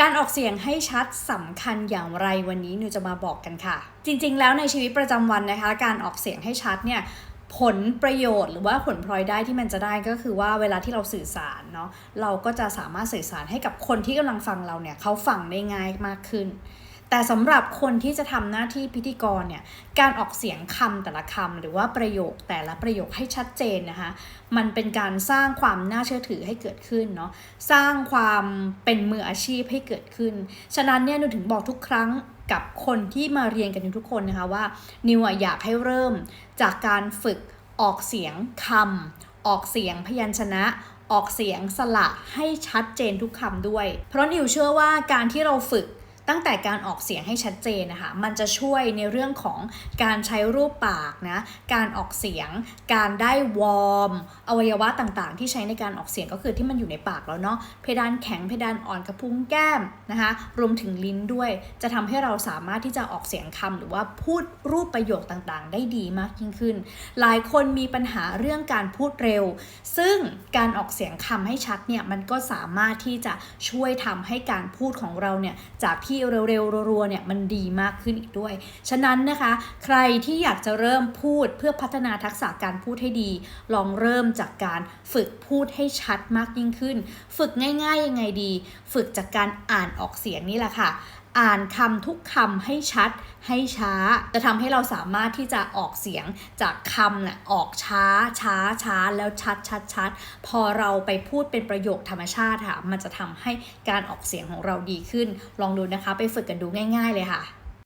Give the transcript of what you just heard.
การออกเสียงให้ชัดสำคัญอย่างไรวันนี้หนูจะมาบอกกันค่ะ จริงๆ แล้วในชีวิตประจำวันนะคะ การออกเสียงให้ชัดเนี่ยผลประโยชน์หรือว่าผลพลอยได้ที่มันจะได้ก็คือว่าเวลาที่เราสื่อสารเนาะเราก็จะสามารถสื่อสารให้กับคนที่กำลังฟังเราเนี่ยเขาฟังได้ง่ายมากขึ้น แต่สำหรับคนที่จะทำหน้าที่พิธีกรเนี่ยการออกเสียงคำแต่ละคำหรือว่าประโยคแต่ละประโยคให้ชัดเจนนะคะมันเป็นการสร้างความน่าเชื่อถือให้เกิดขึ้นเนาะสร้างความเป็นมืออาชีพให้เกิดขึ้น ฉะนั้นเนี่ยนิวถึงบอกทุกครั้งกับคนที่มาเรียนกันทุกคนนะคะว่านิวอะอยากให้เริ่มจากการฝึกออกเสียงคำออกเสียงพยัญชนะออกเสียงสระให้ชัดเจนทุกคำด้วย เพราะนิวเชื่อว่าการที่เราฝึก ตั้งแต่การออกเสียงให้ชัดเจนนะคะ มันจะช่วยในเรื่องของการใช้รูปปากนะ การออกเสียง การได้วอร์ม อวัยวะต่างๆ ที่ใช้ในการออกเสียงก็คือที่มันอยู่ในปากแล้วเนาะ เพดานแข็ง เพดานอ่อนกระพุ้งแก้มนะคะ รวมถึงลิ้นด้วย จะทำให้เราสามารถที่จะออกเสียงคำหรือว่าพูดรูปประโยคต่างๆ ได้ดีมากยิ่งขึ้น หลายคนมีปัญหาเรื่องการพูดเร็ว ซึ่งการออกเสียงคำให้ชัดเนี่ย มันก็สามารถที่จะช่วยทำให้การพูดของเราเนี่ย จากที่เร็วๆรัวๆเนี่ยมันดีมากขึ้นอีกด้วย ฉะนั้นนะคะ ใครที่อยากจะเริ่มพูดเพื่อพัฒนาทักษะการพูดให้ดี ลองเริ่มจากการฝึกพูดให้ชัดมากยิ่งขึ้น ฝึกง่ายๆยังไงดี ฝึกจากการอ่านออกเสียงนี่แหละค่ะ อ่านคำทุกคำให้ชัดให้ช้า จะทำให้เราสามารถที่จะออกเสียงจากคำน่ะออกช้าช้าช้าแล้วชัดชัดชัดพอเราไปพูดเป็นประโยคธรรมชาติค่ะ มันจะทำให้การออกเสียงของเราดีขึ้น ลองดูนะคะ ไปฝึกกันดูง่าย ๆ เลยค่ะ